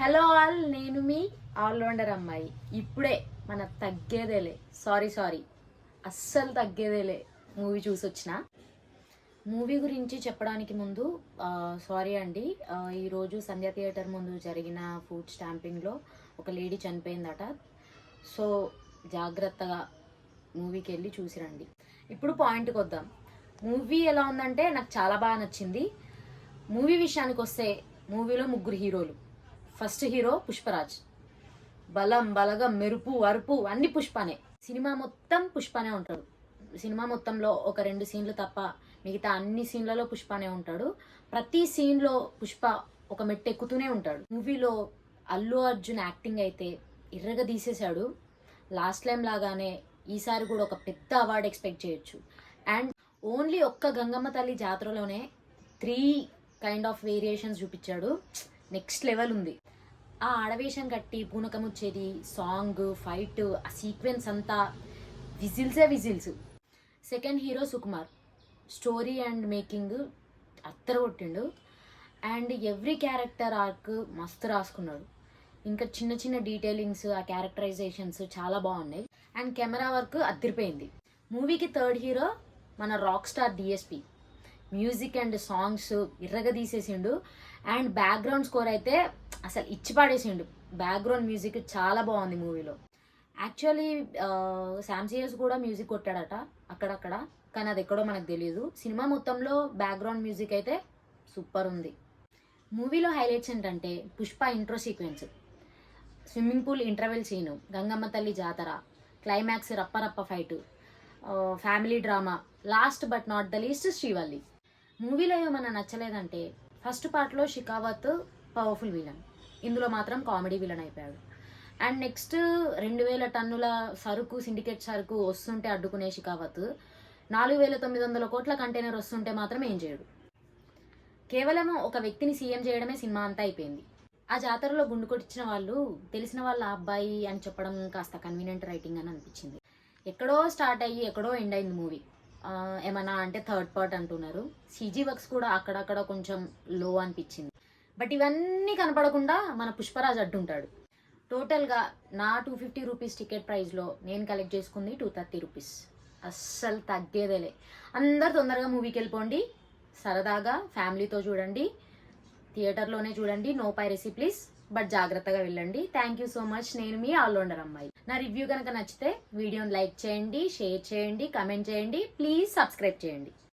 Hello all నేను మీ allrounder అమ్మాయి. ఇప్పుడే మన తగ్గేదేలే. Sorry sorry. అస్సలు తగ్గేదేలే. మూవీ చూసి వచ్చిన మూవీ గురించి చెప్పడానికి ముందు సారీ అండి. ఈరోజు సంధ్య థియేటర్ ముందు జరిగిన ఫుడ్ స్టాంపింగ్లో ఒక లేడీ చనిపోయిందట. సో జాగ్రత్తగా మూవీకి వెళ్ళి చూసిరండి ఇప్పుడు పాయింట్కి వద్దాం. మూవీ ఎలా ఉందంటే నాకు చాలా బాగా నచ్చింది. మూవీ విషయానికి వస్తే మూవీలో ముగ్గురు హీరోలు. First hero Pushparaj. బలం బలగం మెరుపు అరుపు అన్ని పుష్పనే. సినిమా మొత్తం పుష్పనే ఉంటాడు. సినిమా మొత్తంలో ఒక రెండు సీన్లు తప్ప మిగతా అన్ని సీన్లలో పుష్పనే ఉంటాడు. ప్రతి సీన్లో పుష్ప ఒక మెట్టు ఎక్కుతూనే ఉంటాడు. మూవీలో అల్లు అర్జున్ యాక్టింగ్ అయితే ఇర్రగా తీసేశాడు. లాస్ట్ టైం లాగానే ఈసారి కూడా ఒక పెద్ద అవార్డు ఎక్స్పెక్ట్ చేయొచ్చు. అండ్ ఓన్లీ ఒక్క గంగమ్మ తల్లి జాతరలోనే త్రీ కైండ్ ఆఫ్ వేరియేషన్స్ చూపించాడు. నెక్స్ట్ లెవెల్ ఉంది. ఆ ఆడవేషం కట్టి పూనకం వచ్చేది సాంగ్ ఫైట్ ఆ సీక్వెన్స్ అంతా విజిల్సే whistles. Second hero Sukumar. Story and making అత్తర కొట్టిండు. అండ్ ఎవ్రీ క్యారెక్టర్ ఆర్క్ మస్తు రాసుకున్నాడు. ఇంకా చిన్న చిన్న డీటెయిలింగ్స్ ఆ క్యారెక్టరైజేషన్స్ చాలా బాగున్నాయి. అండ్ కెమెరా వర్క్ అద్దరిపోయింది. మూవీకి థర్డ్ హీరో మన rock star DSP. Music and songs ఇర్రగా తీసేసిండు. అండ్ బ్యాక్గ్రౌండ్ స్కోర్ అయితే అసలు ఇచ్చి పాడేసిండు. బ్యాక్గ్రౌండ్ మ్యూజిక్ చాలా బాగుంది మూవీలో. యాక్చువల్లీ శామ్సియస్ కూడా మ్యూజిక్ కొట్టాడట అక్కడక్కడ కానీ అది ఎక్కడో మనకు తెలియదు సినిమా మొత్తంలో బ్యాక్గ్రౌండ్ మ్యూజిక్ అయితే సూపర్ ఉంది. మూవీలో హైలైట్స్ ఏంటంటే Pushpa intro sequence. Swimming pool interval scene Gangamma తల్లి జాతర climax రప్పరప్ప fight family drama last but not the least Srivalli. మూవీలో ఏమన్నా నచ్చలేదంటే ఫస్ట్ పార్ట్లో షికావత్ పవర్ఫుల్ విలన్ ఇందులో మాత్రం కామెడీ విలన్ అయిపోయాడు. అండ్ నెక్స్ట్ రెండు వేల టన్నుల సరుకు సిండికేట్ సరుకు వస్తుంటే అడ్డుకునే షికావత్ నాలుగు వేల తొమ్మిది వందల కోట్ల కంటైనర్ వస్తుంటే మాత్రం ఏం చేయడు. కేవలం ఒక వ్యక్తిని సీఎం చేయడమే సినిమా అంతా అయిపోయింది. ఆ జాతరలో గుండు కొట్టించిన వాళ్ళు తెలిసిన వాళ్ళ అబ్బాయి అని చెప్పడం కాస్త కన్వీనియంట్ రైటింగ్ అని అనిపించింది. ఎక్కడో స్టార్ట్ అయ్యి ఎక్కడో ఎండ్ అయింది మూవీ ఏమన్నా అంటే థర్డ్ పార్ట్ అంటున్నారు. సీజీ వర్క్స్ కూడా అక్కడక్కడ కొంచెం లో అనిపించింది. బట్ ఇవన్నీ కనపడకుండా మన పుష్పరాజ్ అడ్డుంటాడు. టోటల్గా నా టూ ఫిఫ్టీ రూపీస్ టికెట్ ప్రైస్లో నేను కలెక్ట్ చేసుకుంది టూ థర్టీ రూపీస్ అస్సలు తగ్గేదేలే. అందరు తొందరగా మూవీకి వెళ్ళిపోండి. సరదాగా ఫ్యామిలీతో చూడండి. థియేటర్లోనే చూడండి. నో పైరసీ ప్లీజ్ బట్ జాగ్రత్తగా వెళ్ళండి. థ్యాంక్ యూ సో మచ్ నేను మీ ఆల్రౌండర్ అమ్మాయి. నా రివ్యూ కనుక నచ్చితే వీడియోని లైక్ చేయండి షేర్ చేయండి కమెంట్ చేయండి. ప్లీజ్ సబ్స్క్రైబ్ చేయండి.